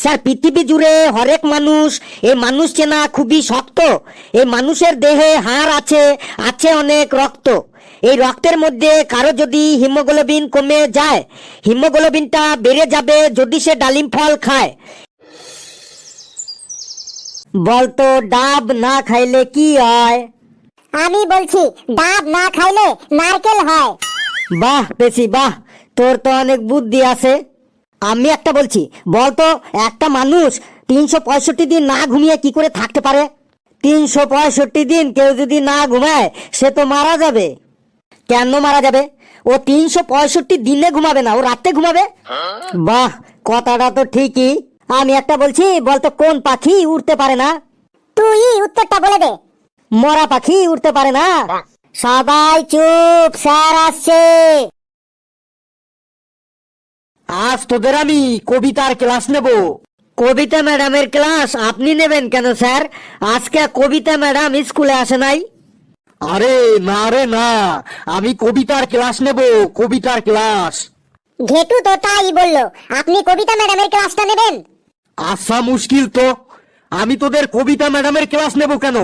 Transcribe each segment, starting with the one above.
Sir পৃথিবী জুড়ে হরেক মানুষ এই মানুষ চেনা খুবই শক্ত। এই মানুষের দেহে হাড় আছে আছে অনেক রক্ত। এই রক্তের মধ্যে কারও যদি হিমোগ্লোবিন কমে যায় হিমোগ্লোবিনটা বেড়ে যাবে যদি সে ডালিম ফল খায়। বলতো ডাব না খাইলে কি হয়? আমি বলছি ডাব না খাইলে নারকেল হয়। বাহ পেশি বাহ। তোর তো অনেক বুদ্ধি আছে। আমি একটা বলছি বলতো একটা মানুষ তিনশো পঁয়ষট্টি দিন না ঘুমিয়ে কি করে থাকতে পারে? তিনশো পঁয়ষট্টি দিন কেউ যদি না ঘুমায় সে তো মারা যাবে। কেন মারা যাবে? ও তিনশো পঁয়ষট্টি দিনে ঘুমাবে না ও রাতে ঘুমাবে? বাহ কথাটা তো ঠিকই। আমি একটা বলছি বলতো কোন পাখি উড়তে পারে না? তুই উত্তরটা বলে দে। মরা পাখি উঠতে পারে না? সবাই চুপ স্যার আসছে। আজ তোদের আমি কবিতার ক্লাস নেব। কবিতা ম্যাডামের ক্লাস আপনি নেবেন কেন স্যার? আজকে কবিতা ম্যাডাম স্কুলে আসে নাই। আরে না রে না আমি কবিতার ক্লাস নেব কবিতার ক্লাস। ঘেটু তো তাই বলল আপনি কবিতা ম্যাডামের ক্লাসটা নেবেন? আসা মুশকিল তো। আমি তোদের কবিতা ম্যাডামের ক্লাস নেব কেন?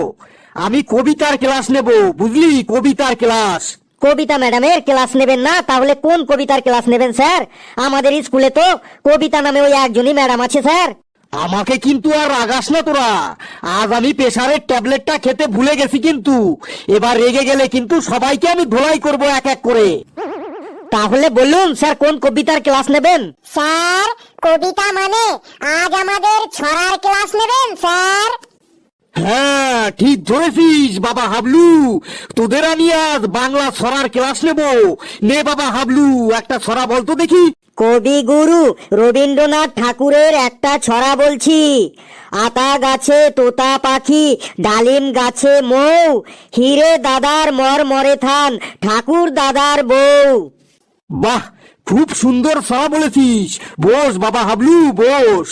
আমি কবিতার ক্লাস নেব বুঝলি? কবিতার ক্লাস। কবিতা ম্যাডামের ক্লাস নেবেন না তাহলে কোন কবিতার ক্লাস নেবেন স্যার? আমাদের স্কুলে তো কবিতা নামে ওই একজনই ম্যাডাম আছে স্যার। আমাকে কিন্তু আর রাগাস না তোরা। আজ আমি প্রেসারের ট্যাবলেটটা খেতে ভুলে গেছি কিন্তু। এবার রেগে গেলে কিন্তু সবাইকে আমি ধোলাই করব এক এক করে। তাহলে বলুন স্যার কোন কবিতার ক্লাস নেবেন? স্যার কবিতা মানে আজ আমাদের ছড়ার ক্লাস নেবেন স্যার। হ্যাঁ ঠিক ধরেছিস বাবা হাবলু। তোদের আমি আজ বাংলা সরার ক্লাস নেব। নে বাবা হাবলু একটা ছড়া বলতো দেখি। কবি গুরু রবীন্দ্রনাথ ঠাকুরের একটা ছড়া বলছি। আতা গাছে তোতা পাখি ডালিম গাছে মৌ হিরে দাদার মর মরে থান ঠাকুর দাদার বউ। বাহ খুব সুন্দর ছড়া বলেছিস। বস বাবা হাবলু বস।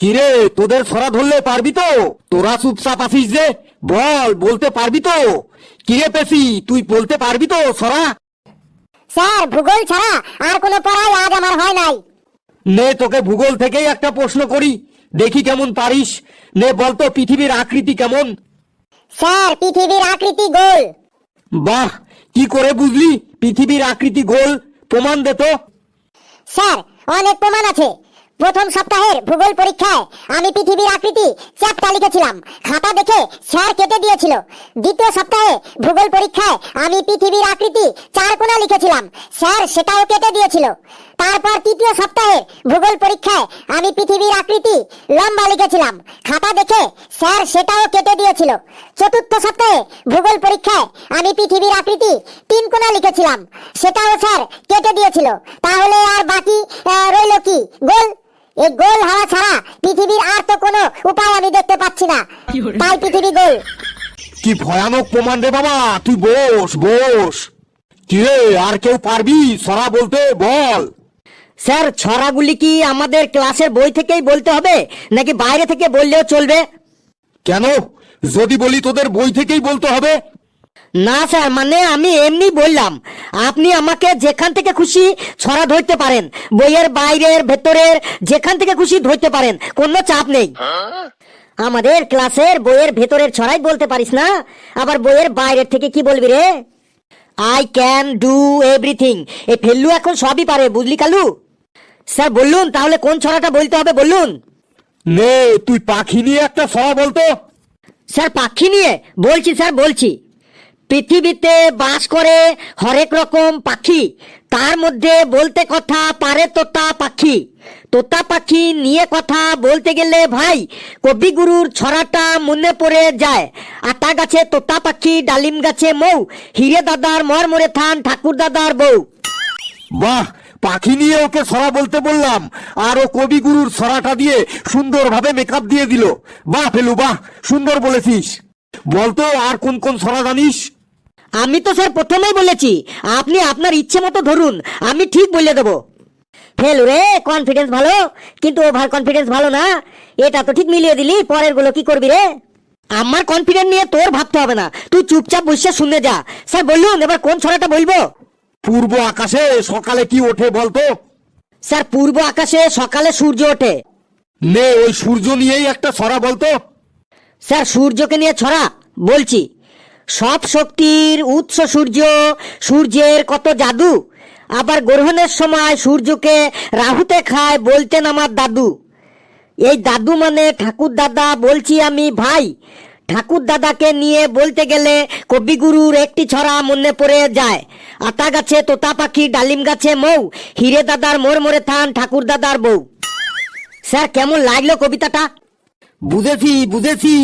কিরে তোদের ছড়া ধরলে পারবি তো? তোরা চুপচাপ আছিস যে বল বলতে পারবি তো? কিরে পেশি তুই বলতে পারবি তো ছড়া? স্যার ভূগোল ছাড়া আর কোনো পড়াই আজ আমার হয় নাই। নে তোকে ভূগোল থেকেই একটা প্রশ্ন করি দেখি কেমন পারিস। নে বলতো পৃথিবীর আকৃতি কেমন? স্যার পৃথিবীর আকৃতি গোল। বাহ কি করে বুঝলি? পৃথিবীর আকৃতি গোল প্রমাণ দে তো। স্যার অনেক প্রমাণ আছে। প্রথম সপ্তাহের ভূগোল পরীক্ষায় আমি পৃথিবীর আকৃতি চ্যাপ্টা লিখেছিলাম। খাতা দেখে স্যার কেটে দিয়েছিল। দ্বিতীয় সপ্তাহে ভূগোল পরীক্ষায় আমি পৃথিবীর আকৃতি চার কোণা লিখেছিলাম। স্যার, সেটাও কেটে দিয়েছিল। তারপর তৃতীয় সপ্তাহে ভূগোল পরীক্ষায় আমি পৃথিবীর আকৃতি লম্বা লিখেছিলাম। খাতা দেখে স্যার, সেটাও কেটে দিয়েছিল। চতুর্থ সপ্তাহে ভূগোল পরীক্ষায় আমি পৃথিবীর আকৃতি তিন কোণা লিখেছিলাম। সেটাও স্যার, কেটে দিয়েছিল। তাহলে আর বাকি রইল কি? গোল? এই গোল হওয়া ছাড়া পৃথিবীর আর তো কোনো উপায় আমি দেখতে পাচ্ছি না। তাই পৃথিবী গোল। কি ভয়ানক প্রমাণ রে বাবা তুই বস বস। কিরে আর কেউ পারবি? ছড়া বলতে বল। স্যার ছড়াগুলি কি আমাদের ক্লাসের বই থেকেই বলতে হবে? নাকি বাইরে থেকে বললেও চলবে? কেন? যদি বলি তোদের বই থেকেই বলতে হবে? না স্যার মানে আমি এমনি বললাম আপনি আমাকে যেখান থেকে খুশি ছড়া ধরতে পারেন বইয়ের বাইরের ভেতরের যেখান থেকে খুশি ধরতে পারেন কোনো চাপ নেই। আমাদের ক্লাসের বইয়ের ভেতরের ছড়াই বলতে পারিস না? আবার বইয়ের বাইরের থেকে কি বলবি রে? আই ক্যান ডু এভরিথিং এ ফেল্লু এখন সবই পারে বুঝলি কালু? স্যার বললুন তাহলে কোন ছড়াটা বলতে হবে বলুন নে তুই পাখি নিয়ে একটা ছড়া বলতো। স্যার পাখি নিয়ে? বলছি স্যার বলছি। পৃথিবীতে বাস করে হরেক রকম পাখি। তার মধ্যে বলতে কথা পারে তোতা পাখি। তোতা পাখি নিয়ে কথা বলতে গেলে ভাই, কবিগুরুর ছড়াটা মনে পড়ে যায়। আতা গাছে তোতা পাখি, ডালিম গাছে মৌ, হিরে দাদার মর মরে থান ঠাকুর দাদার বউ। বাহ, পাখি নিয়ে ওকে ছড়া বলতে বললাম। আর ও কবিগুরুর ছড়াটা দিয়ে সুন্দরভাবে মেকআপ দিয়ে দিল। বাহ, ফেলু, বাহ, সুন্দর বলেছিস। বলতো আর কোন কোন ছড়া জানিস? আমি তো স্যার প্রথমেই বলেছি আপনি আপনার ইচ্ছে মতো ধরুন আমি ঠিক বলে দেবো। ফেল রে কনফিডেন্স ভালো? কিন্তু ওভার কনফিডেন্স ভালো না। এটা তো ঠিক মিলিয়ে দিলি পরেরগুলো কি করবি রে? আমার কনফিডেন্স নিয়ে তোর ভাবতে হবে না। তুই চুপচাপ বসে শুনে যা। স্যার বলুন এবার কোন ছড়াটা বলব? পূর্ব আকাশে সকালে কি ওঠে বলতো? স্যার পূর্ব আকাশে সকালে সূর্য ওঠে। নে ওই সূর্য নিয়েই একটা ছড়া বলতো। স্যার সূর্যকে নিয়ে ছড়া বলছি। সব শক্তির উৎস সূর্য, সূর্যের কত জাদু। আবার গ্রহণের সময় সূর্যকে রাহুতে খায় বলতেন আমার দাদু। এই দাদু মানে ঠাকুর দাদা বলছি আমি ভাই। ঠাকুর দাদাকে নিয়ে বলতে গেলে কবিগুরুর একটি ছড়া মনে পড়ে যায়। আতা গাছে তোতা পাখি, ডালিম গাছে মৌ, হিরে দাদার মোর মোরে থান ঠাকুর দাদার বউ। স্যার, কেমন লাগল কবিতাটা? বুঝেছি বুঝেছি।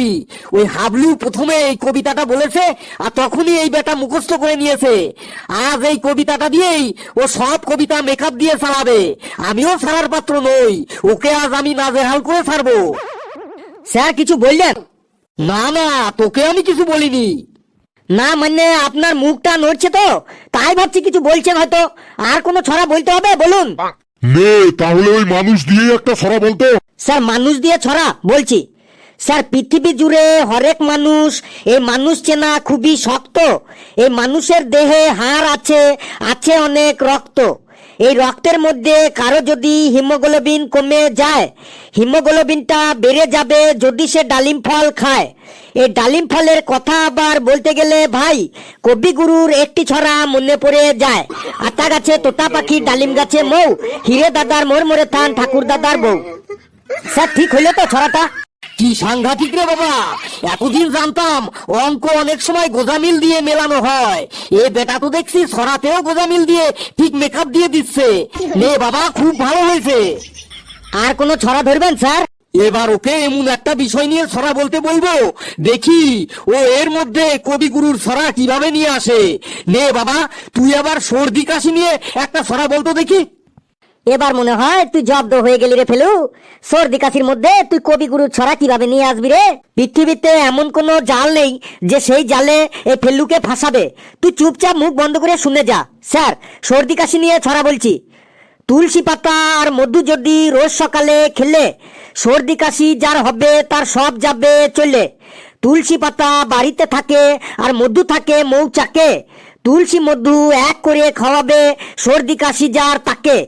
ওই হাবলু প্রথমে এই কবিতাটা বলেছে আর তখনই এই বেটা মুখস্থ করে নিয়েছে। আজ এই কবিতাটা দিয়েই ও সব কবিতা মেকআপ দিয়ে সারাবে। আমিও ছাড়ার পাত্র নই, ওকে আজ আমি নাজেহাল করে ছাড়বো স্যার, কিছু বললেন? না না, তোকে আমি কিছু বলিনি। না মানে আপনার মুখটা নড়ছে তো, তাই ভাবছি কিছু বলছেন হয়তো। আর কোনো ছড়া বলতে হবে? বলুন। নে, তাহলে ওই মানুষ দিয়ে একটা ছড়া বলতো। স্যার, মানুষ দিয়ে ছড়া, বলছি। স্যার, পৃথিবী জুড়ে হরেক মানুষ, এই মানুষ চেনা খুবই শক্ত। এই মানুষের দেহে হাড় আছে আছে অনেক রক্ত। এই রক্তের মধ্যে কারও যদি হিমোগ্লোবিন কমে যায়, হিমোগ্লোবিনটা বেড়ে যাবে যদি সে ডালিম ফল খায়। এই ডালিম ফলের কথা আবার বলতে গেলে, ভাই, কবিগুরুর একটি ছড়া মনে পড়ে যায়। আতা গাছে, তোতা পাখি, ডালিম গাছে মৌ, হিরে দাদার মোর মোরে থান, ঠাকুর দাদার বউ। স্যার, ঠিক হইল তো ছড়াটা। কি সাংঘাতিক রে বাবা? এতদিন জানতাম অঙ্ক অনেক সময় গোজামিল দিয়ে মেলানো হয়। এ বেটা তো দেখছি সরাতেও গোজামিল দিয়ে ঠিক মেকআপ দিয়ে দিচ্ছে। নে বাবা, খুব ভালো হয়েছে। আর কোনো ছড়া ধরবেন, স্যার? এবার ওকে এমন একটা বিষয় নিয়ে ছড়া বলতে বলব। দেখি ও এর মধ্যে কবিগুরুর ছড়া কীভাবে নিয়ে আসে। নে বাবা, তুই আবার সর্দি কাশি নিয়ে একটা ছড়া বলতো দেখি। এবার মনে হয় তুই জব্দ হয়ে গেলি রে ফেলু। সর্দি কাশির মধ্যে তুই কবিগুরুর ছড়া কীভাবে নিয়ে আসবি রে? পৃথিবীতে এমন কোনো জাল নেই যে সেই জালে এই ফেলুকে ফাঁসাবে। তুই চুপচাপ মুখ বন্ধ করে শুনে যা। স্যার, সর্দি কাশি নিয়ে ছড়া বলছি। তুলসী পাতা আর মধু যদি রোজ সকালে খেলে, সর্দি কাশি যার হবে তার সব যাবে চলে। তুলসী পাতা বাড়িতে থাকে আর মধু থাকে মৌচাকে। তুলসী মধু এক করে খাওয়াবে, সর্দি কাশি যার তাকে।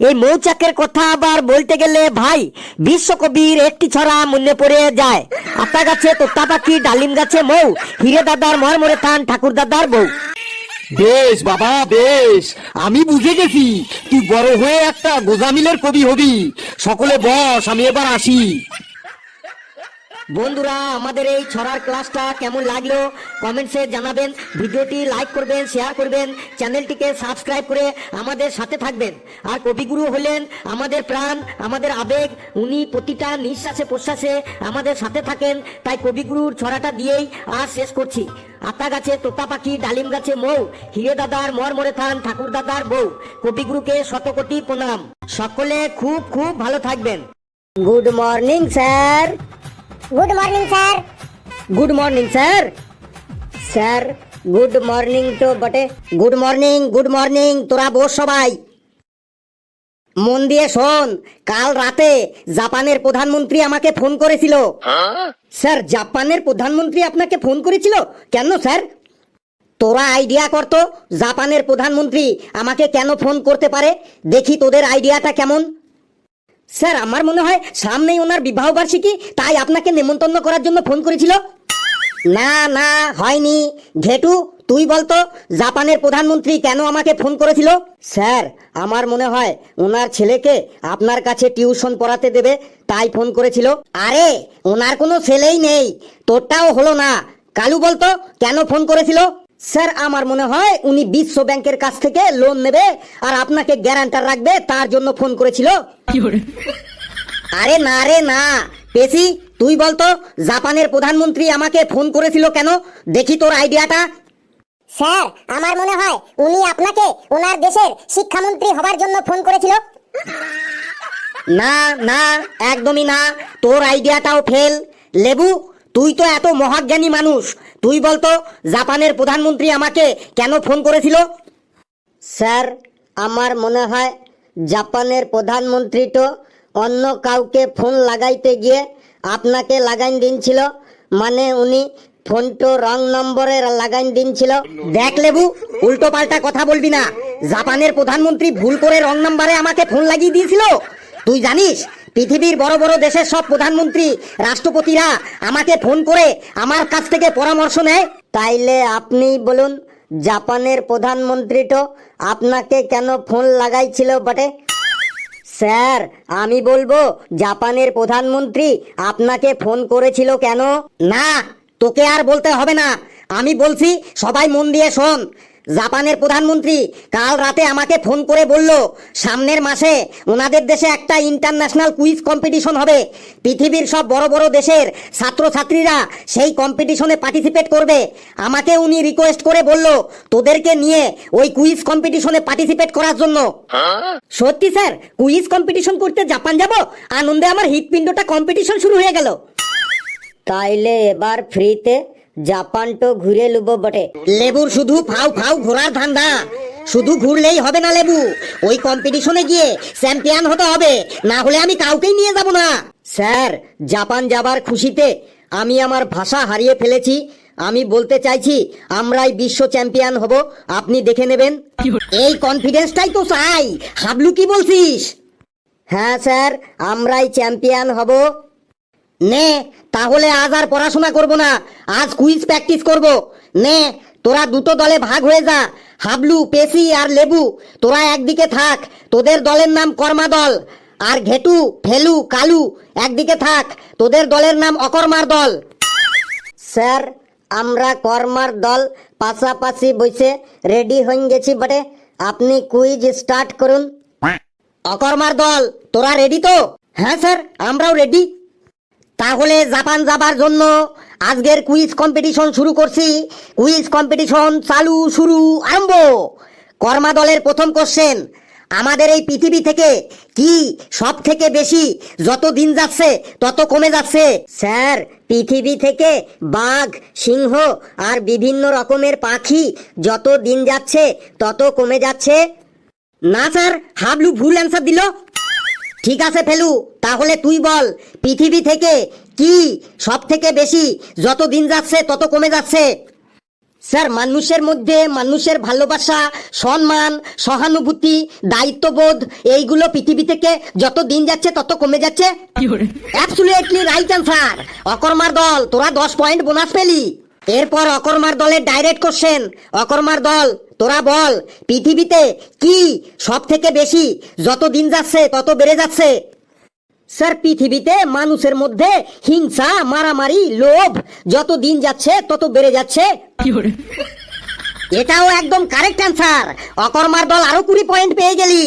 এই মৌচাকের কথা আবার বলতে গেলে ভাই, বিশ্বকবির একটি ছড়া মনে পড়ে যায়। আতা গাছে তোতা পাখি, ডালিম গাছে মৌ, হিরে দাদার মরমরে থান, ঠাকুর দাদার বউ। বেশ বাবা, বেশ। আমি বুঝে গেছি, তুই বড় হয়ে একটা গোজামিলের কবি হবি। সকলে বস, আমি এবার আসি। বন্ধুরা, আমাদের এই ছড়ার ক্লাসটা কেমন লাগল? কমেন্টসে জানাবেন, ভিডিওটি লাইক করবেন শেয়ার করবেন, চ্যানেলটিকে সাবস্ক্রাইব করে আমাদের সাথে থাকবেন। আর কবিগুরু হলেন আমাদের প্রাণ, আমাদের আবেগ, উনি প্রতিটা নিঃশ্বাসে প্রশ্বাসে আমাদের সাথে থাকেন, তাই কবিগুরুর ছড়াটা দিয়েই আজ শেষ করছি। আতা গাছে তোতা পাখি, ডালিম গাছে মৌ, হিরে দাদার মর মরে থান, ঠাকুর দাদার বউ। কবিগুরুকে শতকোটি প্রণাম। সকলে খুব খুব ভালো থাকবেন। Good morning sir good morning sir good morning sir sir good morning তো বটে। গুড মর্নিং গুড মর্নিং তোরা বস সবাই। মন দিয়ে শোন, কাল রাতে জাপানের প্রধানমন্ত্রী আমাকে ফোন করেছিল। স্যার জাপানের প্রধানমন্ত্রী আপনাকে ফোন করেছিল? কেন স্যার তোরা আইডিয়া করতো জাপানের প্রধানমন্ত্রী আমাকে কেন ফোন করতে পারে? দেখি তোদের আইডিয়াটা কেমন। স্যার, আমার মনে হয় সামনেই ওনার বিবাহ বার্ষিকী, তাই আপনাকে নেমন্তন্ন করার জন্য ফোন করেছিল। না না, হয়নি। ঘেটু, তুই বলতো, জাপানের প্রধানমন্ত্রী কেন আমাকে ফোন করেছিল? স্যার, আমার মনে হয় ওনার ছেলেকে আপনার কাছে টিউশন পড়াতে দেবে, তাই ফোন করেছিল। আরে, ওনার কোনো ছেলেই নেই। তোরটাও হলো না। কালু বলতো, কেন ফোন করেছিল? স্যার আমার মনে হয় উনি বিশ্ব ব্যাংকের কাছ থেকে লোন নেবে আর আপনাকে গ্যারান্টার রাখবে তার জন্য ফোন করেছিল। আরে না রে না। পেশি তুই বলতো জাপানের প্রধানমন্ত্রী আমাকে ফোন করেছিল কেন? দেখি তোর আইডিয়াটা। স্যার আমার মনে হয় উনি আপনাকে ওনার দেশের শিক্ষামন্ত্রী হবার জন্য ফোন করেছিল। না না একদমই না। তোর আইডিয়াটাও ফেল। লেবু তুই তো এত মহাজ্ঞানী মানুষ। তুই বলতো জাপানের প্রধানমন্ত্রী আমাকে কেন ফোন করেছিল? স্যার, আমার মনে হয় জাপানের প্রধানমন্ত্রী তো অন্য কাউকে ফোন লাগাইতে গিয়ে আপনাকে লাগাইন দিনছিল মানে উনি ফোনটো রং নম্বরে লাগাইন দিনছিল। দেখ লেবু উল্টো পাল্টা কথা বলবি না। জাপানের প্রধানমন্ত্রী ভুল করে রং নম্বরে আমাকে ফোন লাগিয়ে দিয়েছিল। তুই জানিস পৃথিবীর বড় বড় দেশের সব প্রধানমন্ত্রী, রাষ্ট্রপতিরা আমাকে ফোন করে আমার কাছ থেকে পরামর্শ নেয়। তাইলে আপনি বলুন, জাপানের প্রধানমন্ত্রীটো আপনাকে কেন ফোন লাগাইছিল বটে? স্যার, আমি বলব, জাপানের প্রধানমন্ত্রী আপনাকে ফোন করেছিল কেন? না, তোকে আর বলতে হবে না। আমি বলছি, সবাই মন দিয়ে শোন। জাপানের প্রধানমন্ত্রী কাল রাতে আমাকে ফোন করে বলল, সামনের মাসে ওনাদের দেশে একটা ইন্টারন্যাশনাল কুইজ কম্পিটিশন হবে। পৃথিবীর সব বড় বড় দেশের ছাত্রছাত্রীরা সেই কম্পিটিশনে পার্টিসিপেট করবে। আমাকে উনি রিকোয়েস্ট করে বলল, তোদেরকে নিয়ে ওই কুইজ কম্পিটিশনে পার্টিসিপেট করার জন্য। সত্যি স্যার, কুইজ কম্পিটিশন করতে জাপান যাব? আনন্দে আমার হৃৎপিণ্ডটা কম্পিটিশন শুরু হয়ে গেল। তাইলে এবার ফ্রিতে জাপানটো ঘুরে লুব বটে। লেবুর শুধু ফাউ ফাউ ঘোরার ধান্দা। শুধু ঘুরলেই হবে না লেবু। ওই কম্পিটিশনে গিয়ে চ্যাম্পিয়ন হতে হবে। না হলে আমি কাউকেই নিয়ে যাব না। স্যার, জাপান যাবার খুশিতে আমি আমার ভাষা হারিয়ে ফেলেছি। আমি বলতে চাইছি, আমরাই বিশ্ব চ্যাম্পিয়ন হব। আপনি দেখে নেবেন। এই কনফিডেন্সটাই তো চাই। হাবলু কি বলছিস? হ্যাঁ স্যার, আমরাই চ্যাম্পিয়ন হব। নে তাহলে আজ আর পড়াশোনা করব না আজ কুইজ প্র্যাকটিস করব। নে তোরা দুটো দলে ভাগ হয়ে যা হাবলু পেশি আর লেবু তোরা একদিকে থাক তোদের দলের নাম কর্মা দল আর ঘেটু ফেলু কালু একদিকে থাক তোদের দলের নাম অকর্মার দল। স্যার আমরা কর্মার দল পাশাপাশি বসে রেডি হয়ে গেছি বটে আপনি কুইজ স্টার্ট করুন। অকর্মার দল তোরা রেডি তো? হ্যাঁ স্যার আমরাও রেডি তাহলে জাপান যাবার জন্য আজকের কুইজ কম্পিটিশন শুরু করছি। কুইজ কম্পিটিশন চালু, শুরু, আরম্ভ। কর্মা দলের প্রথম কোশ্চেন আমাদের এই পৃথিবী থেকে কি সব থেকে বেশি যত দিন যাচ্ছে তত কমে যাচ্ছে? স্যার, পৃথিবী থেকে বাঘ, সিংহ আর বিভিন্ন রকমের পাখি যত দিন যাচ্ছে তত কমে যাচ্ছে। না স্যার, হাবলু ভুল অ্যান্সার দিল। ঠিক আছে ফেলু তাহলে তুই বল পৃথিবী থেকে কি সব থেকে বেশি যত দিন যাচ্ছে তত কমে যাচ্ছে? স্যার মানুষের মধ্যে মানুষের ভালোবাসা সম্মান সহানুভূতি দায়িত্ববোধ এইগুলো পৃথিবী থেকে যত দিন যাচ্ছে তত কমে যাচ্ছে? অ্যাবসুলেটলি রাইট অ্যান্সার অকর্মার দল তোরা দশ পয়েন্ট বোনাস পেলি। এরপর অকর্মার দলের ডাইরেক্ট কোশ্চেন অকর্মার দল তোরা বল পৃথিবীতে কি সব থেকে বেশি যত দিন যাচ্ছে তত বেড়ে যাচ্ছে? স্যার পৃথিবীতে মানুষের মধ্যে হিংসা মারামারি লোভ যত দিন যাচ্ছে তত বেড়ে যাচ্ছে। এটাও একদম কারেক্ট অ্যান্সার অকর্মার দল আরও কুড়ি পয়েন্ট পেয়ে গেলি।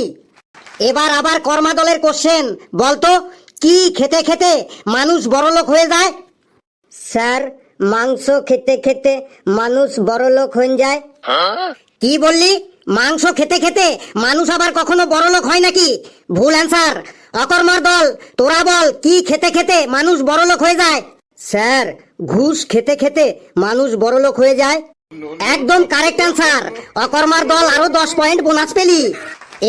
এবার আবার কর্মা দলের কোশ্চেন বলতো কি খেতে খেতে মানুষ বড়লোক হয়ে যায়? স্যার মাংস খেতে খেতে মানুষ বড়লোক হয়ে যায়। কি বললি? মাংস খেতে খেতে মানুষ আবার কখনো বড়লোক হয় নাকি? ভুল অ্যান্সার অকর্মার দল, তোরা বল, কি খেতে খেতে মানুষ বড়লোক হয়ে যায়? স্যার, ঘুষ খেতে খেতে মানুষ বড়লোক হয়ে যায়? একদম কারেক্ট অ্যান্সার অকর্মার দল আরও দশ পয়েন্ট বোনাস পেলি।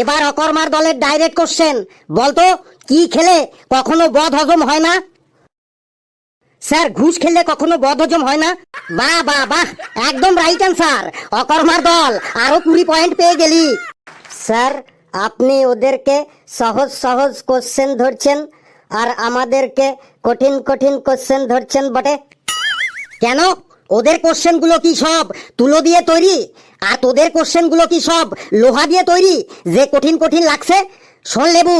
এবার অকর্মার দলের ডাইরেক্ট কোশ্চেন বলতো, কি খেলে কখনো বদ হজম হয় না? স্যার, ঘুষ খেলে কখনো বদহজম হয় না? বাহ বাহ বাহ। একদম রাইট অ্যান্সার অকর্মার দল, আরও কুড়ি পয়েন্ট পেয়ে গেলি। স্যার, আপনি ওদেরকে সহজ সহজ কোশ্চেন ধরছেন, আর আমাদেরকে কঠিন কঠিন কোশ্চেন ধরছেন বটে। কেন? ওদের কোশ্চেনগুলো কি সব তুলো দিয়ে তৈরি? আর তোদের কোশ্চেনগুলো কি সব লোহা দিয়ে তৈরি? যে কঠিন কঠিন লাগছে? শোন, লেবু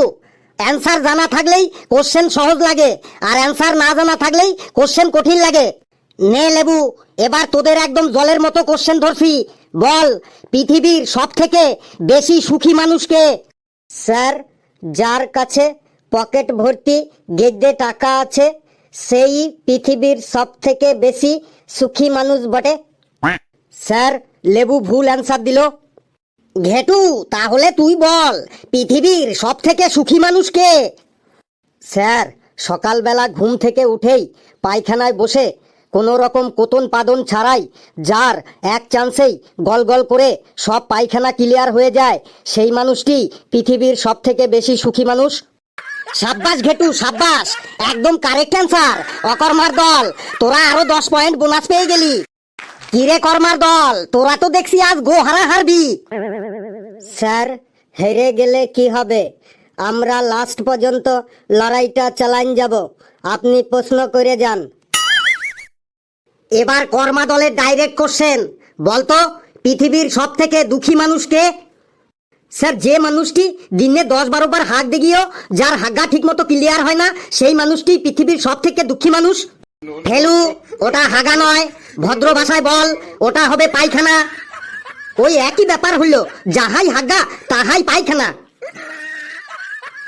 অ্যান্সার জানা থাকলেই কোশ্চেন সহজ লাগে। আর অ্যান্সার না জানা থাকলেই কোশ্চেন কঠিন লাগে। নে লেবু এবার তোদের একদম জলের মতো কোশ্চেন ধরছি। বল পৃথিবীর সব থেকে বেশি সুখী মানুষকে? স্যার যার কাছে পকেট ভর্তি গেদ্দে টাকা আছে সেই পৃথিবীর সব থেকে বেশি সুখী মানুষ বটে। স্যার লেবু ভুল অ্যান্সার দিল। ঘেটু, তাহলে তুই বল, পৃথিবীর সব থেকে সুখী মানুষ কে? স্যার, সকালবেলা ঘুম থেকে উঠেই পায়খানায় বসে কোনো রকম কোতন পাদন ছাড়াই যার এক চান্সেই গল গল করে সব পায়খানা ক্লিয়ার হয়ে যায়, সেই মানুষটি পৃথিবীর সব থেকে বেশি সুখী মানুষ? সাব্বাস ঘেটু, সাব্বাস! একদম কারেক্ট অ্যান্সার! অকর্মার দল! তোরা আরও দশ পয়েন্ট বোনাস পেয়ে গেলি! কিরে কর্মার দল? তোরা তো দেখছি আজ গো হারা হারবি। স্যার, হেরে গেলে কি হবে? আমরা লাস্ট পর্যন্ত লড়াইটা চালান যাব। আপনি প্রশ্ন করে যান। এবার কর্মা দলের ডাইরেক্ট কোশ্চেন বলতো, পৃথিবীর সব থেকে দুঃখী মানুষকে? স্যার, যে মানুষটি দিনে দশ বারো বার হাঁক দেগিয়েও যার হাগা ঠিক মতো ক্লিয়ার হয় না, সেই মানুষটি পৃথিবীর সব থেকে দুঃখী মানুষ? ফেলু ওটা হাগা নয়। ভদ্র ভাষায় বল, ওটা হবে পায়খানা। ওই একই ব্যাপার হইল, যাহাই হাগা, তাহাই পায়খানা।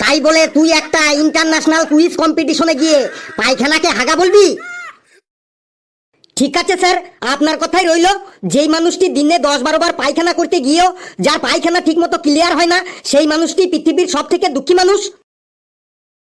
তাই বলে তুই একটা ইন্টারন্যাশনাল কুইজ কম্পিটিশনে গিয়ে পায়খানাকে হাগা বলবি? ঠিক আছে, স্যার, আপনার কথাই রইল। যেই মানুষটি দিনে দশ বারো বার পায়খানা করতে গিয়েও, যার পায়খানা ঠিক মতো ক্লিয়ার হয় না, সেই মানুষটি পৃথিবীর সব থেকে দুঃখী মানুষ।